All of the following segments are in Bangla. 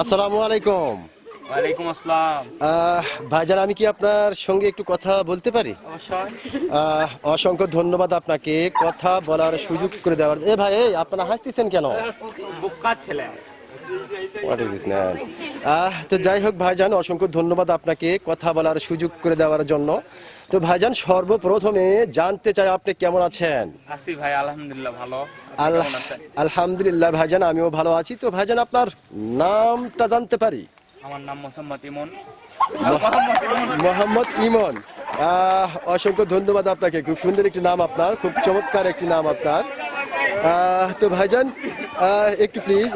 আসসালামু আলাইকুম। ওয়ালাইকুম আসসালাম। আহ, ভাইজান আমি কি আপনার সঙ্গে একটু কথা বলতে পারি? অসংখ্য ধন্যবাদ আপনাকে। কথা বলার সুযোগ করে দেওয়ার এ ভাই আপনারা হাসতেছেন কেন? বুকা ছেলে। What is this, man? আহ, তো যাই হোক ভাইজান অসংখ্য ধন্যবাদ আপনাকে কথা বলার সুযোগ করে দেওয়ার জন্য। তো ভাইজান সর্বপ্রথমে জানতে চাই আপনি কেমন আছেন? আসি ভাই আলহামদুলিল্লাহ ভালো? আলহামদুলিল্লাহ ভাইজান আমিও ভালো আছি। তো ভাইজান আপনার নামটা জানতে পারি? আমার নাম মোহাম্মদ ইমন। মোহাম্মদ ইমন। অসংখ্য ধন্যবাদ আপনাকে। খুব সুন্দর একটি নাম আপনার খুব চমৎকার একটি নাম আপনার। আহ, তো ভাইজান একটু প্লিজ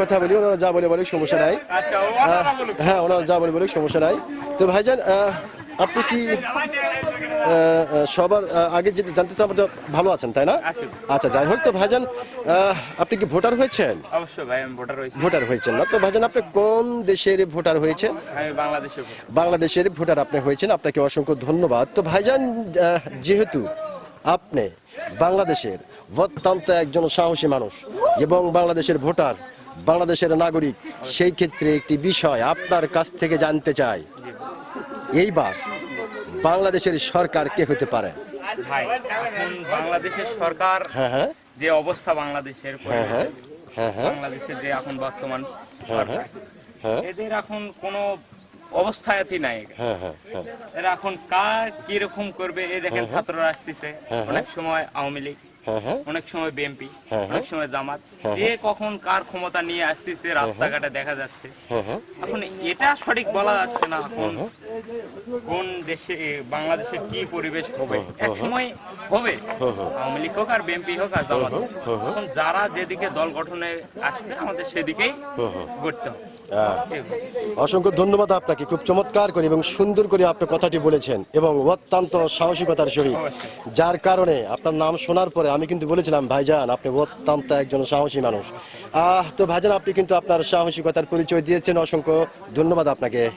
কথা বলি ওনারা যা বলে বলে সমস্যা নাই। আচ্ছা হ্যাঁ ওনারা যা বলে বলে সমস্যা নাই। তো ভাইজান আপনি কি সবার আগে যেটা জানতে চান আপনি ভালো আছেন তাই না? আচ্ছা যাই হোক তো ভাইজান আপনি কি ভোটার হয়েছেন? অবশ্যই ভাই আমি ভোটার হয়েছি। ভোটার হয়েছেন না। তো ভাইজান আপনি কোন দেশের ভোটার হয়েছেন আমি বাংলাদেশের ভোটার। বাংলাদেশের ভোটার আপনি হয়েছেন আপনাকে অসংখ্য ধন্যবাদ। তো ভাইজান যেহেতু আপনি বাংলাদেশের অত্যন্ত একজন সাহসী মানুষ এবং বাংলাদেশের ভোটার বাংলাদেশের নাগরিক সেই ক্ষেত্রে একটি বিষয় আপনার কাছ থেকে জানতে চাই। এইবার বাংলাদেশের সরকার কে হতে পারে? ভাই এখন বাংলাদেশের সরকার হ্যাঁ হ্যাঁ। যে অবস্থা বাংলাদেশের হ্যাঁ হ্যাঁ। হ্যাঁ হ্যাঁ। বাংলাদেশের যে এখন বর্তমান হ্যাঁ, সরকার, হ্যাঁ। এদের এখন কোনো অবস্থায়াতি নাই। হ্যাঁ হ্যাঁ হ্যাঁ। এরা এখন কার কি রকম করবে এই দেখেন ছাত্ররা আসতেছে। অনেক সময় আওয়ামী লীগ অনেক সময় বিএনপি হ্যাঁ, অনেক সময় জামাত। হ্যাঁ, যে কখন কার ক্ষমতা নিয়ে আসতেছে রাস্তাঘাটে দেখা যাচ্ছে। হ্যাঁ হ্যাঁ। এখন এটা সঠিক বলা যাচ্ছে না এখন কোন দেশে এ, বাংলাদেশের কি পরিবেশ হবে। এক সময় হবে। আওয়ামী লীগ হোক আর বিএনপি হোক আর জামাত এখন যারা যেদিকে দল গঠনে আসবে আমাদের সেদিকেই গড়তে হবে। অসংখ্য ধন্যবাদ আপনাকে। খুব চমৎকার করে এবং সুন্দর করে আপনি কথাটি বলেছেন এবং অত্যন্ত সাহসিকতার সহিত। যার কারণে আপনার নাম শোনার পরে আমি কিন্তু বলেছিলাম, ভাইজান, আপনি অত্যন্ত একজন সাহসী মানুষ। আহ, তো ভাইজান, আপনি কিন্তু আপনার সাহসিকতার পরিচয় দিয়েছেন। অসংখ্য ধন্যবাদ আপনাকে।